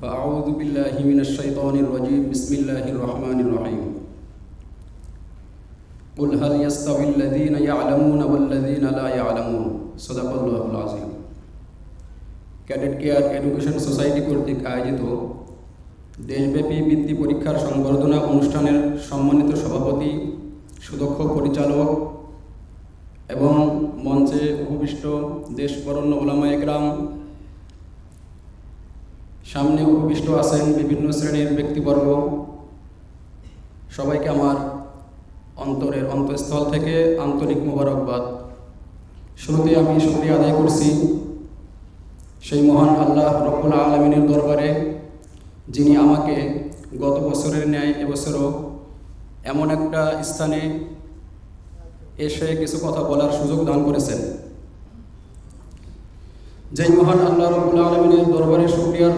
فأعوذ بالله من الشيطان الرجيم بسم الله الرحمن الرحيم قل هل يستوي الذين يعلمون والذين لا يعلمون صدق الله العظيم cadet care education society কর্তৃক আয়োজিত দেশব্যাপী বৃত্তি পরীক্ষার সংবর্ধনা অনুষ্ঠানের সম্মানিত সভাপতি সুদক্ষ পরিচালক এবং মঞ্চে উপবিষ্ট দেশ বরণ্য ওলামা একরাম সামনে উপবিষ্ট আছেন বিভিন্ন শ্রেণির ব্যক্তিবর্গ। সবাইকে আমার অন্তরের অন্তঃস্থল থেকে আন্তরিক মোবারকবাদ। শুরুতে আমি শুক্রিয়া আদায় করছি সেই মহান আল্লাহ রব্বুল আলমিনের দরবারে, যিনি আমাকে গত বছরের ন্যায় এবছরও এমন একটা স্থানে এসে কিছু কথা বলার সুযোগ দান করেছেন। যেই মহান আল্লাহ রব্বুল আলমিনের দরবারে শুক্রিয়ার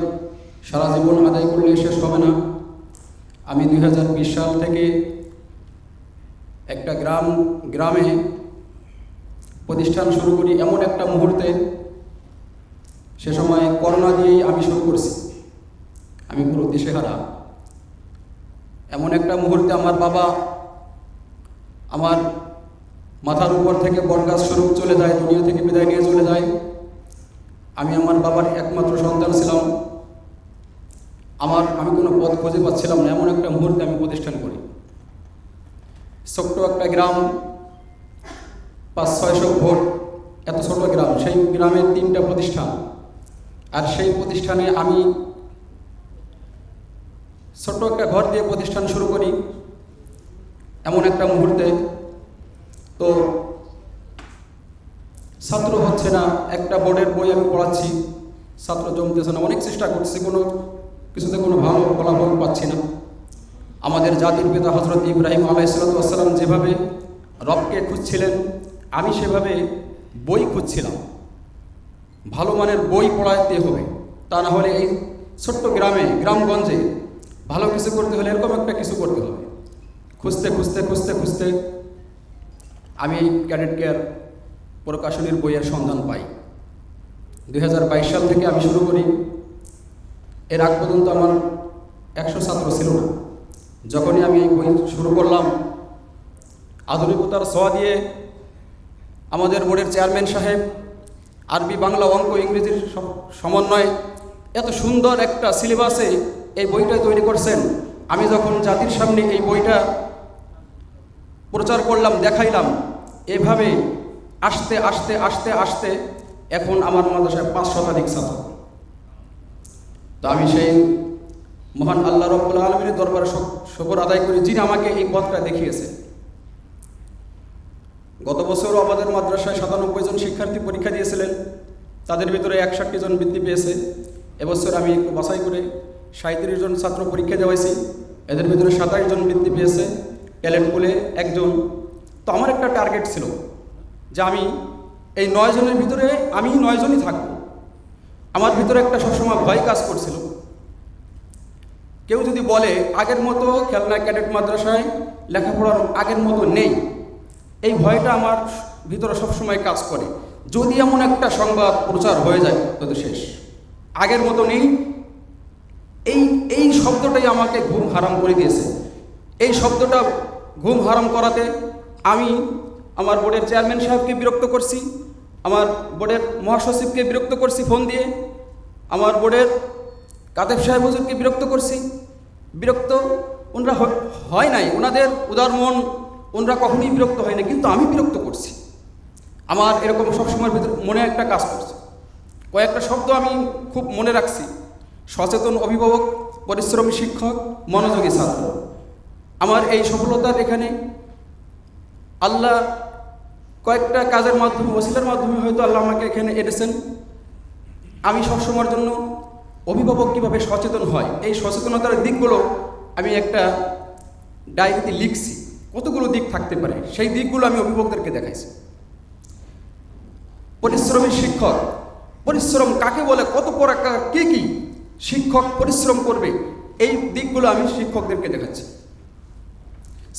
সারা জীবন আদায় করলে শেষ হবে না। আমি দুই হাজার বিশ সাল থেকে একটা গ্রাম, গ্রামে প্রতিষ্ঠান শুরু করি এমন একটা মুহূর্তে। সে সময় করোনা দিয়েই আমি শুরু করছি। আমি পুরো দেশে দিশেহারা। এমন একটা মুহূর্তে আমার বাবা আমার মাথার উপর থেকে বটগাছ স্বরূপ চলে যায়, দুনিয়া থেকে বিদায় নিয়ে চলে যায়। আমি আমার বাবার একমাত্র সন্তান ছিলাম। আমি কোনো পথ খুঁজে পাচ্ছিলাম না, এমন একটা মুহূর্তে আমি প্রতিষ্ঠান করি। ছোট্ট একটা গ্রাম পাঁচ ছয়শো ভোট, এত ছোট গ্রাম, সেই গ্রামের তিনটা প্রতিষ্ঠান। আর সেই প্রতিষ্ঠানে আমি ছোট্ট একটা ঘর দিয়ে প্রতিষ্ঠান শুরু করি, এমন একটা মুহূর্তে। তো ছাত্র হচ্ছে না, একটা বোর্ডের বই আমি পড়াচ্ছি, ছাত্র জমতেছে না, অনেক চেষ্টা করছি কোনো কিছুতে কোনো ভালো ফলাফল পাচ্ছি না। আমাদের জাতির পিতা হজরত ইব্রাহিম আলাইসালাম যেভাবে রবকে খুঁজছিলেন, আমি সেভাবে বই খুঁজছিলাম। ভালো মানের বই পড়াইতে হবে, তা না হলে এই ছোট্ট গ্রামে, গ্রামগঞ্জে ভালো কিছু করতে হলে এরকম একটা কিছু করতে হবে। খুঁজতে খুঁজতে খুঁজতে খুঁজতে আমি ক্যাডেট কেয়ার প্রকাশনীর বইয়ের সন্ধান পাই। দু হাজার বাইশ সাল থেকে আমি শুরু করি। এর আগ পর্যন্ত আমার একশো ছাত্র ছিল না। যখনই আমি এই বই শুরু করলাম, আধুনিকতার ছোঁয়া দিয়ে আমাদের বোর্ডের চেয়ারম্যান সাহেব, আরবি, বাংলা, অঙ্ক, ইংরেজির সমন্বয় এত সুন্দর একটা সিলেবাসে এই বইটা তৈরি করছেন। আমি যখন জাতির সামনে এই বইটা প্রচার করলাম, দেখাইলাম, এভাবে আসতে আসতে আসতে আসতে এখন আমার মাদ্রাসায় পাঁচ শতাধিক ছাত্র। তো আমি সেই মহান আল্লাহ রব্বুল আলমীর দরবারে শকর আদায় করি, যিনি আমাকে এই পথটা দেখিয়েছে। গত বছরও আমাদের মাদ্রাসায় সাতানব্বই জন শিক্ষার্থী পরীক্ষা দিয়েছিলেন। তাদের ভিতরে একষট্টি জন বৃত্তি পেয়েছে। এবছর আমি একটু বাছাই করে সাঁত্রিশ জন ছাত্র পরীক্ষা দেওয়াইছি। এদের ভিতরে সাতাশ জন বৃত্তি পেয়েছে, ট্যালেন্ট পুলে একজন। তো আমার একটা টার্গেট ছিল যে আমি এই নয় জনের ভিতরে আমি নয় জনই থাকব। আমার ভিতরে একটা সবসময় ভয় কাজ করছিল। কেউ যদি বলে, আগের মতো খেলনা ক্যাডেট মাদ্রাসায় লেখাপড়ার আগের মতো নেই, এই ভয়টা আমার ভিতরে সবসময় কাজ করে। যদি এমন একটা সংবাদ প্রচার হয়ে যায় তত শেষ। আগের মতো নেই। এই এই শব্দটাই আমাকে ঘুম হারাম করে দিয়েছে। এই শব্দটা ঘুম হারাম করাতে আমি আমার বোর্ডের চেয়ারম্যান সাহেবকে বিরক্ত করছি। আমার বোর্ডের মহাসচিবকে বিরক্ত করছি ফোন দিয়ে। আমার বোর্ডের কাদেব সাহেব হুজুরকে বিরক্ত করছি। বিরক্ত ওনারা হয় নাই। ওনাদের উদার মন ওনারা কখনই বিরক্ত হয় না কিন্তু আমি বিরক্ত করছি। আমার এরকম সবসময়ের ভিতরে মনে একটা কাজ করছে। কয়েকটা শব্দ আমি খুব মনে রাখছি। সচেতন অভিভাবক, পরিশ্রমী শিক্ষক, মনোযোগী ছাত্র। আমার এই সফলতার এখানে আল্লাহ কয়েকটা কাজের মাধ্যমে ওসিলার মাধ্যমে হয়তো আল্লাহ আমাকে এখানে এনেছেন আমি সবসময়ের জন্য অভিভাবক কীভাবে সচেতন হয়, এই সচেতনতার দিকগুলো আমি একটা ডায়েরিতে লিখছি। কতগুলো দিক থাকতে পারে? সেই দিকগুলো আমি অভিভাবকদেরকে দেখাইছি। পরিশ্রমী শিক্ষক, পরিশ্রম কাকে বলে, কত প্রকার, কে কি শিক্ষক পরিশ্রম করবে, এই দিকগুলো আমি শিক্ষকদেরকে দেখাচ্ছি।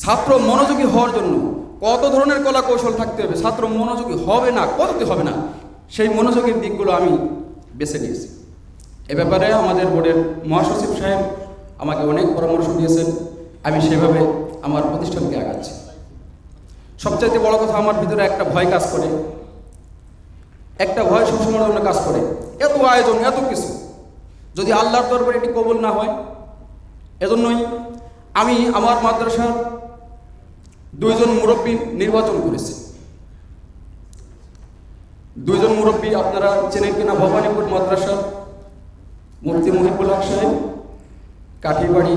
ছাত্র মনোযোগী হওয়ার জন্য কত ধরনের কলা কৌশল থাকতে হবে? ছাত্র মনোযোগী হবে না কততে হবে না? সেই মনোযোগের দিকগুলো আমি বেছে নিয়েছি। এ ব্যাপারে আমাদের বোর্ডের মহাসচিব সাহেব আমাকে অনেক পরামর্শ দিয়েছেন। আমি সেভাবে আমার প্রতিষ্ঠানকে আগাচ্ছি। সবচাইতে বড় কথা, আমার ভিতরে একটা ভয় কাজ করে। একটা ভয় সবসময়ের জন্য কাজ করে। এত আয়োজন, এত কিছু। যদি আল্লাহর দরবারে এটি কবল না হয়, এজন্যই আমি আমার মাদ্রাসার দুইজন মুরব্বী নির্বাচন করেছে। দুইজন মুরব্বী আপনারা চেনেন কিনা? ভবানীপুর মাদ্রাসা মুফতি মহিবুল হক সাহেব, কাঠিবাড়ি,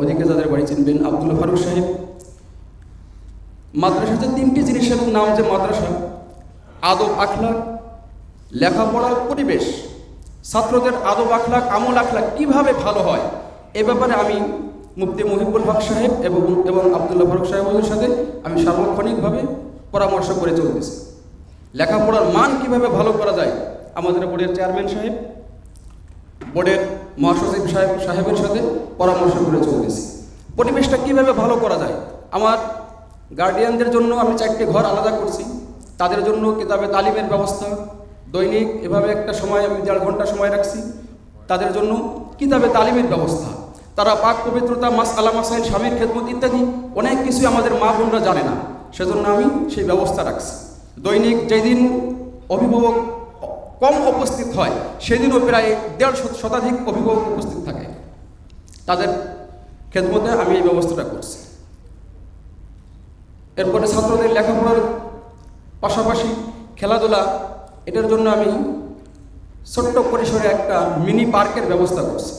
ওদিকে যাদের বাড়ি চিনবেন, আব্দুল ফারুক সাহেব। মাদ্রাসাতে তিনটি জিনিসের নাম যে মাদ্রাসা, আদব আখলাক, লেখাপড়ার পরিবেশ, ছাত্রদের আদব আখলাক, আমল আখলাক কীভাবে ভালো হয়, এ ব্যাপারে আমি মুফতি মহিবুল হক সাহেব এবং এবং আবদুল্লাহ ফারুক সাহেবের সাথে আমি সার্বক্ষণিকভাবে পরামর্শ করে চলতেছি। লেখাপড়ার মান কীভাবে ভালো করা যায়? আমাদের বোর্ডের চেয়ারম্যান সাহেব, বোর্ডের মহাসচিব সাহেব, সাহেবের সাথে পরামর্শ করে চলতেছি। পরিবেশটা কীভাবে ভালো করা যায়? আমার গার্ডিয়ানদের জন্য আমি চারটে ঘর আলাদা করছি। তাদের জন্য কিতাবে তালিমের ব্যবস্থা, দৈনিক এভাবে একটা সময় আমি দেড় ঘণ্টা সময় রাখছি। তাদের জন্য কিতাবে তালিমের ব্যবস্থা। তারা পাক পবিত্রতা মাস আলা মাসাইল, স্বামীর খেদমত ইত্যাদি অনেক কিছুই আমাদের মা বোনরা জানে না। সেজন্য আমি সেই ব্যবস্থা রাখছি। দৈনিক যেদিন অভিভাবক কম উপস্থিত হয়, সেদিনও প্রায় দেড় শতাধিক অভিভাবক উপস্থিত থাকে। তাদের খেদমতে আমি এই ব্যবস্থাটা করছি। এরপরে ছাত্রদের লেখাপড়ার পাশাপাশি খেলাধুলা, এটার জন্য আমি ছোট্ট পরিসরে একটা মিনি পার্কের ব্যবস্থা করছি।